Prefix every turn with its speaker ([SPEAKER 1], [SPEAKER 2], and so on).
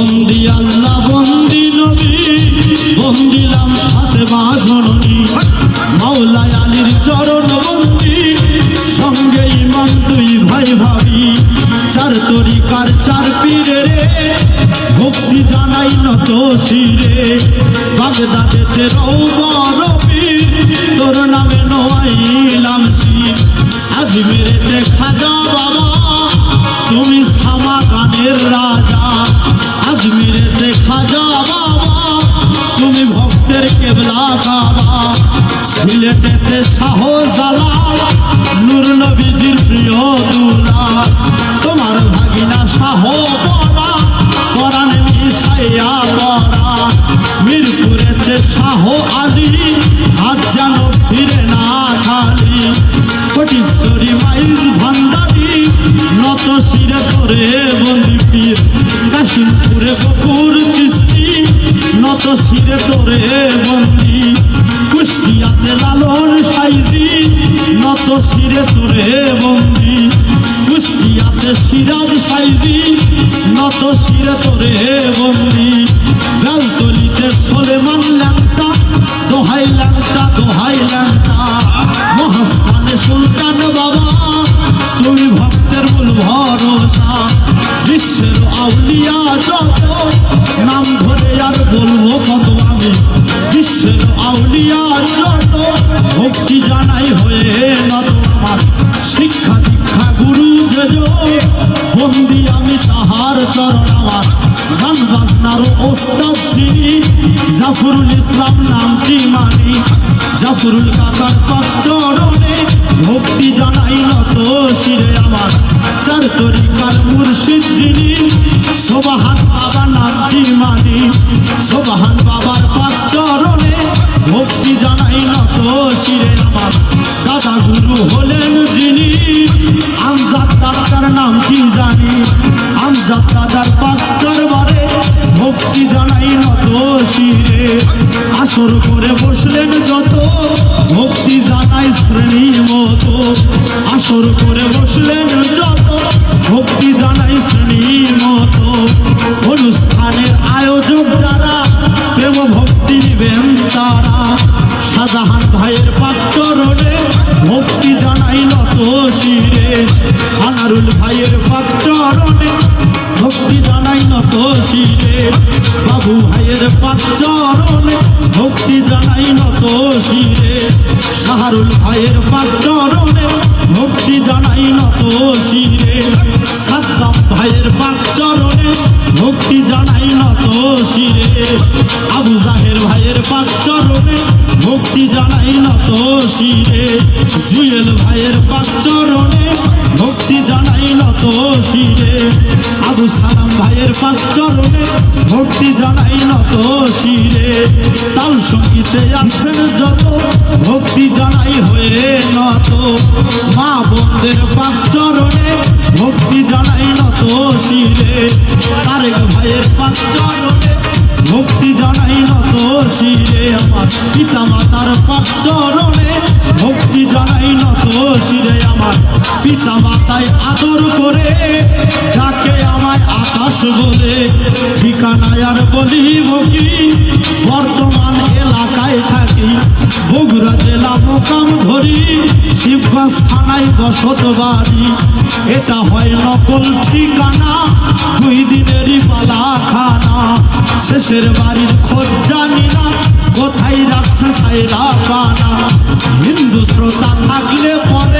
[SPEAKER 1] বন্দি আল্লাহ, বন্দি নবী বন্দিলাম হাতে মা জননী মাওলায় আলীর চরণ ভাই ভাবি। চার তরিকার চার পীরে ভক্তি জানাই নত শিরে। বাগদাদেতে রৌবর পীর তোর নামে নোয়াইলাম শির। আজমিরেতে খাজা বাবা কাবা শাহ জালাল নূর নবীজির প্রিয় দুলা তোমার ভাগিনা শাহ বড়া পরাণ মিশাইয়া বড়া মিরপুরেতে শাহ আলী, আজ যেন ফিরে না খালি। ফটিকছড়ি মাইজ ভান্ডারি, নত শিরে ধরে বন্দি পীর কাশিমপুরে গফুর চিস্তি নত শিরে ধরে বন্দি। কুষ্টিয়াতে লালন সাইজি, নত শিরে ধরে বন্দি। কুষ্টিয়াতে সিরাজ সাইজি, নত শিরে ধরে বন্দি। বেলতলিতে সোলেমান ল্যাংটা, দোহাই ল্যাংটা দোহাই ল্যাংটা। মহাস্থানে সুলতান বাবা, তুমি ভক্তের মূল ভরসা। বিশ্বের আউলিয়া যত বিশ্বের আউলিয়া যত ভক্তি জানাই হয়ে নত শিক্ষা গুরু যে বন্দি আমি চরণ আমার। গান বাজনার ওস্তাদ চিনি জাফরুল ইসলাম নামটি মানি। জাফরুল কাকার পাঁচ চরণে ভক্তি জানাই নত শিরে আমার। চার মুর্শিদ যিনি, সোবাহান বাবা নামটি মানি। সোবাহান বাবার পাঁচ চরণে আসর করে বসলেন যত ভক্তি জানাই শ্রেণি মতো। আসর করে বসলেন যত ভক্তি জানাই শ্রেণি মতো। অনুষ্ঠানের আয়োজক যারা, প্রেম ভক্তি নিবেন তারা। শাহজাহান ভাইয়ের পাঁচচরণে ভক্তি জানাই নত শিরে। আনারুল ভাইয়ের বাবু ভাইয়ের পাঁচচরণে ভক্তি জানাই নত শিরে শাহরুল ভাইয়ের পাঁচচরণে ভক্তি জানাই নত শিরে সাদ্দাম ভাইয়ের পাঁচচরণে ভক্তি জানাই নত শিরে আবু জাহের ভাইয়ের পাঁচচরণে ভক্তি জানাই নত শিরে জুয়েল ভাইয়ের পাঁচচরণে ভক্তি জানাই নত শিরে আবু সালাম ভাইয়ের পাঁচচরণে ভক্তি জানাই নত শিরে তাল সঙ্গীতে আছেন যত ভক্তি জানাই হয়ে নত। মা বোনদের পাঁচচরণে ভক্তি জানাই শিরে তারেক ভাইয়ের পাঁচচরণে ভক্তি জানাই নত শিরে আমার পিতা মাতার পাঁচচরণে ভক্তি জানাই নত শিরে আমার পিতা মাতায় আদর করে ডাকে আমায় আকাশ বলে, ঠিকানায় আর বলি কি? শিবগঞ্জ থানায় বসত বাড়ি। এটা হয় নকল ঠিকানা, দুই দিনেরই পালা খানা শেষের বাড়ির খোঁজ জানি না কোথায় রাখছে সাইরা পানা হিন্দু শ্রোতা থাকলে পরে